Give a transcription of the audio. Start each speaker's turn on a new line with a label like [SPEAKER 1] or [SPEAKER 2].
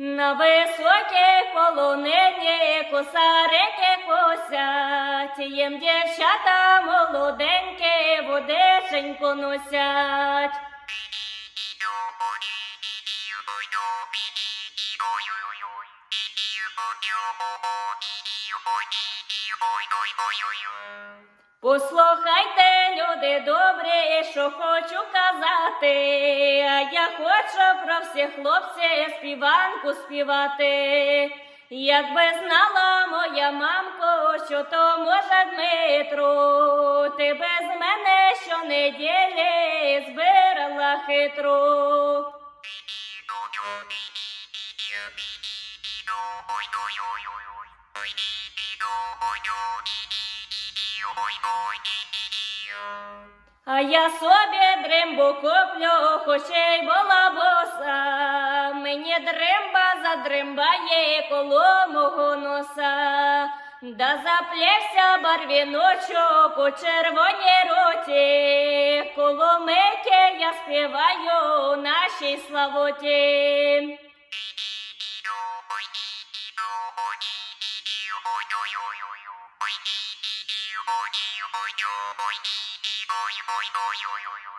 [SPEAKER 1] На високій полонині косарики косять, їм дівчата молоденькі водиченьку носять. Послухайте, люди добрі, що хочу казати. Я хочу про всіх хлопців співанку співати. Якби знала моя мамко, що то може Дмитро, ти без мене щонеділі збирала хитру. А я собі дримбу куплю, хоч й була боса. Мені дримба задримбає коло мого носа. Да заплівся барвіночок у червоній роті. Коло мики я співаю нашій славоті. Yo, yo, yo.